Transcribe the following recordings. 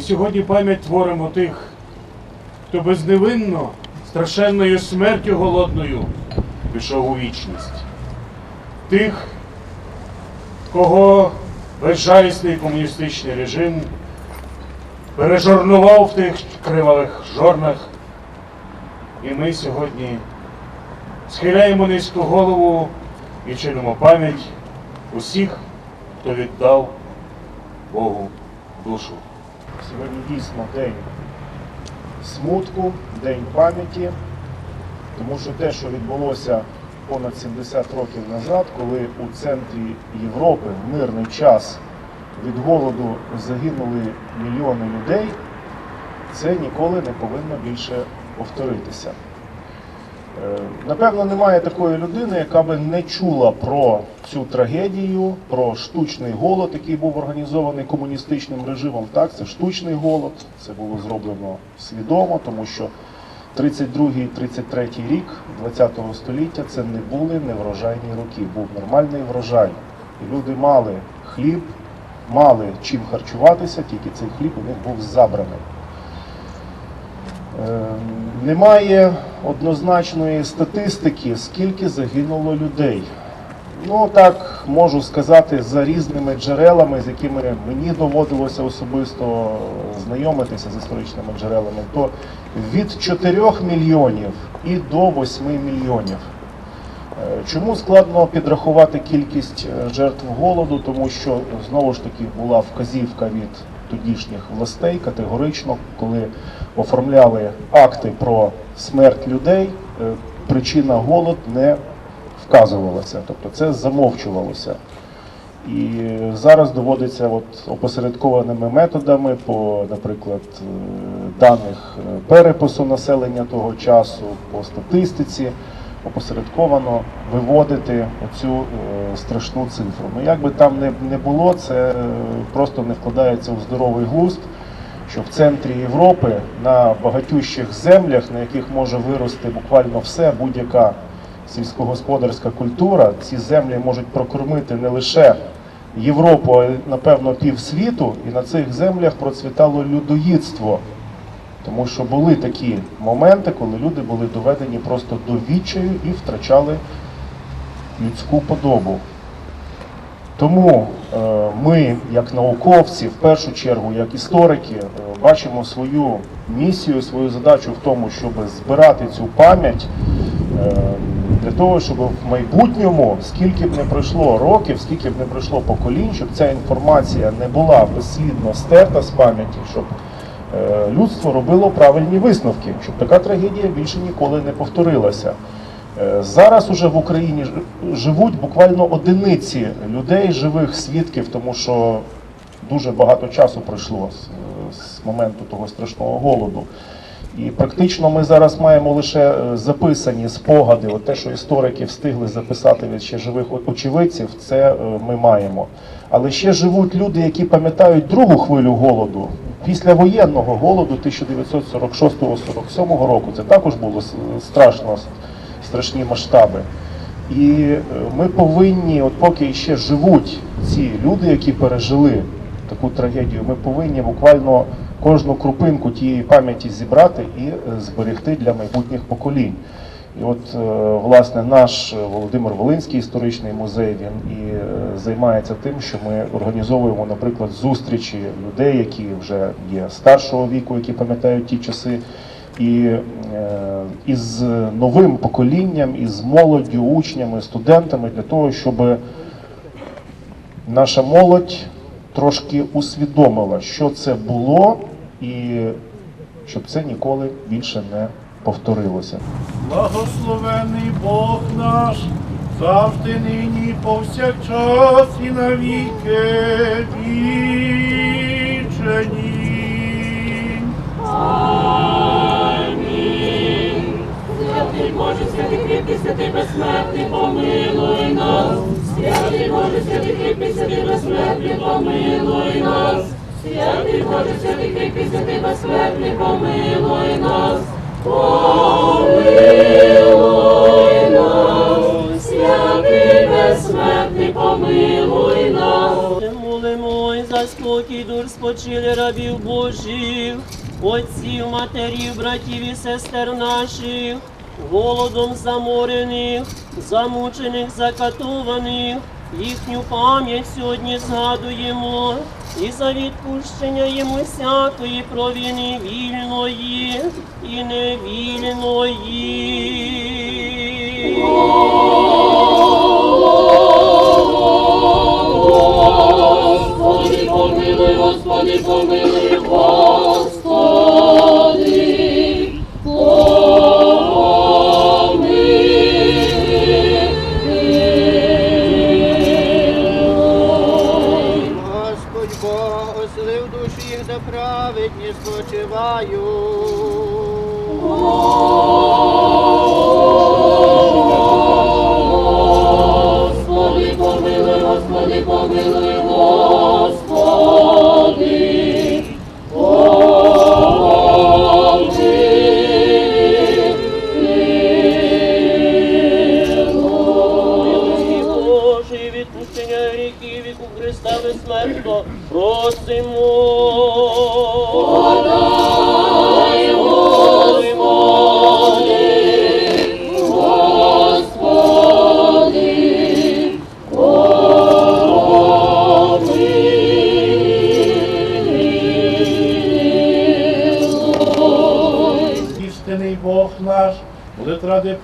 І сьогодні пам'ять творимо тих, хто безневинно, страшенною смертю голодною пішов у вічність. Тих, кого безжалісний комуністичний режим пережорнував в тих кривавих жорнах. І ми сьогодні схиляємо низьку голову і чинимо пам'ять усіх, хто віддав Богу душу. Сьогодні дійсно день смутку, день пам'яті, тому що те, що відбулося понад 70 років назад, коли у центрі Європи в мирний час від голоду загинули мільйони людей, це ніколи не повинно більше повторитися. Е, Напевно, немає такої людини, яка би не чула про цю трагедію, про штучний голод, який був організований комуністичним режимом. Так, це штучний голод, це було зроблено свідомо, тому що 32-33 рік 20-го століття це не були неврожайні роки, був нормальний врожай. І люди мали хліб, мали чим харчуватися, тільки цей хліб у них був забраний. Е, Немає однозначної статистики, скільки загинуло людей. Ну так можу сказати за різними джерелами, з якими мені доводилося особисто знайомитися з історичними джерелами, то від 4 мільйонів і до 8 мільйонів. Е, Чому складно підрахувати кількість е, жертв голоду? Тому що знову ж таки була вказівка від тодішніх властей категорично, коли оформляли акти про смерть людей, е, причина голод не вказувалася, тобто це замовчувалося. І зараз доводиться от опосередкованими методами по, наприклад, е, даних е, перепису населення того часу, по статистиці, опосередковано виводити оцю е, страшну цифру. Ну як би там не, не було, це е, просто не вкладається у здоровий глузд, що в центрі Європи на багатющих землях, на яких може вирости буквально все, будь-яка сільськогосподарська культура, ці землі можуть прокормити не лише Європу, а напевно півсвіту, і на цих землях процвітало людоїдство. Тому що були такі моменти, коли люди були доведені просто до відчаю і втрачали людську подобу. Тому е, ми, як науковці, в першу чергу, як історики, е, бачимо свою місію, свою задачу в тому, щоб збирати цю пам'ять е, для того, щоб в майбутньому, скільки б не пройшло років, скільки б не пройшло поколінь, щоб ця інформація не була безслідно стерта з пам'яті, щоб людство робило правильні висновки, щоб така трагедія більше ніколи не повторилася. Е, Зараз уже в Україні живуть буквально одиниці людей, живих свідків, тому що дуже багато часу пройшло з, моменту того страшного голоду. І практично ми зараз маємо лише е, записані спогади, от те, що історики встигли записати від ще живих очевидців, це е, ми маємо. Але ще живуть люди, які пам'ятають другу хвилю голоду. Після воєнного голоду 1946-47 року це також було страшно, страшні масштаби. І е, ми повинні, от поки ще живуть ці люди, які пережили таку трагедію, ми повинні буквально кожну крупинку тієї пам'яті зібрати і е, зберегти для майбутніх поколінь. І от, е, власне, наш Володимир Волинський історичний музей він і е, займається тим, що ми організовуємо, наприклад, зустрічі людей, які вже є старшого віку, які пам'ятають ті часи, і е, із новим поколінням, із молоддю, учнями, студентами для того, щоб наша молодь трошки усвідомила, що це було, і щоб це ніколи більше не повторилося. Благословений Бог наш, завжди нині, повсякчас і навіки вічені. Святий Боже, святий кріпкий, святий безсмертний, помилуй нас. Святий Боже, святий кріпкий, святий безсмертний, помилуй нас. Святий Боже, святий кріпкий, святий безсмертний, помилуй нас. Помилуй нас. Святий помилуй нас. Молимо і спочили рабів Божих, отців, матерів, братів і сестер наших, голодом заморених, замучених, закатованих, їхню пам'ять сьогодні згадуємо, і за відпущення йому всякої провини вільної і невільної. Господи, помилуй, Господи, помилуй, Господи,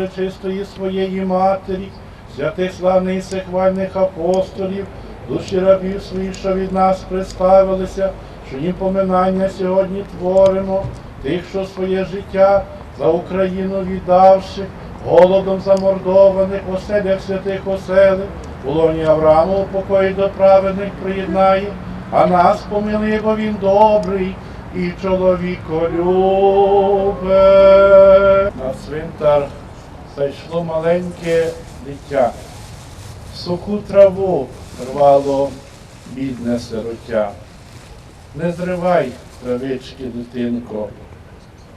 пречистої своєї Матері, святих славних і всехвальних апостолів, душі рабів своїх, що від нас представилися, що їм поминання сьогодні творимо, тих, що своє життя за Україну віддавши, голодом замордованих, оселях святих оселив, у лоні Аврааму у покої до праведних приєднає, а нас помилує, бо він добрий і чоловіколюбе. На цвинтар зайшло маленьке дитя. Суху траву рвало бідне сироття. Не зривай травички, дитинко,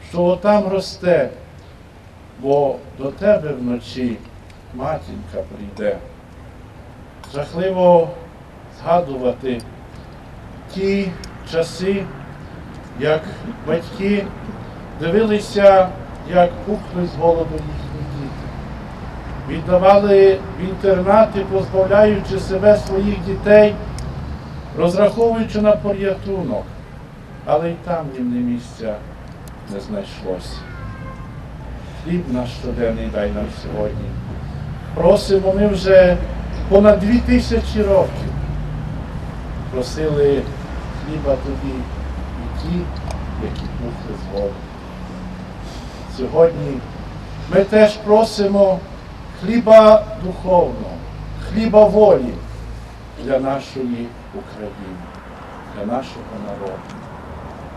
що отам росте, бо до тебе вночі матінка прийде. Жахливо згадувати ті часи, як батьки дивилися, як пухли з голоду діти. Віддавали в інтернати, позбавляючи себе своїх дітей, розраховуючи на порятунок, але й там їм не місця не знайшлося. Хліб наш щоденний дай нам сьогодні. Просимо ми вже понад дві тисячі років. Просили хліба тобі і ті, які пухли з голоду. Сьогодні ми теж просимо хліба духовного, хліба волі для нашої України, для нашого народу.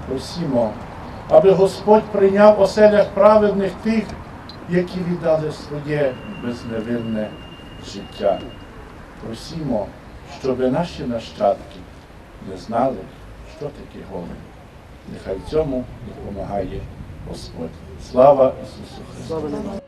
Просимо, аби Господь прийняв оселях праведних тих, які віддали своє безневинне життя. Просимо, щоб наші нащадки не знали, що таке голод. Нехай цьому допомагає Господь. Слава Ісусу Христу!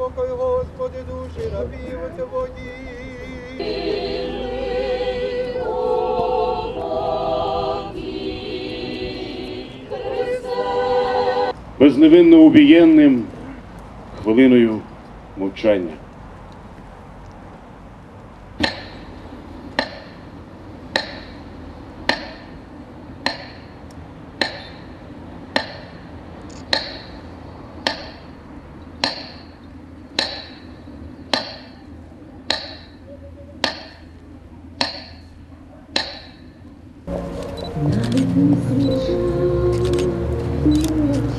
Святиме Господи, душі рабів Твої. безневинно убієнним хвилиною мовчання.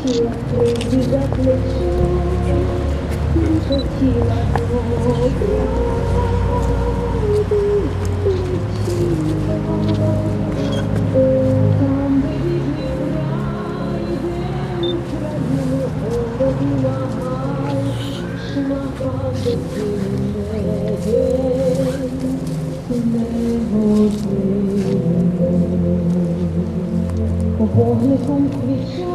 Хотіла прийти за не хотіла. Там, де рідний край, де Україну обіймагай, шмагав до Вогником свіча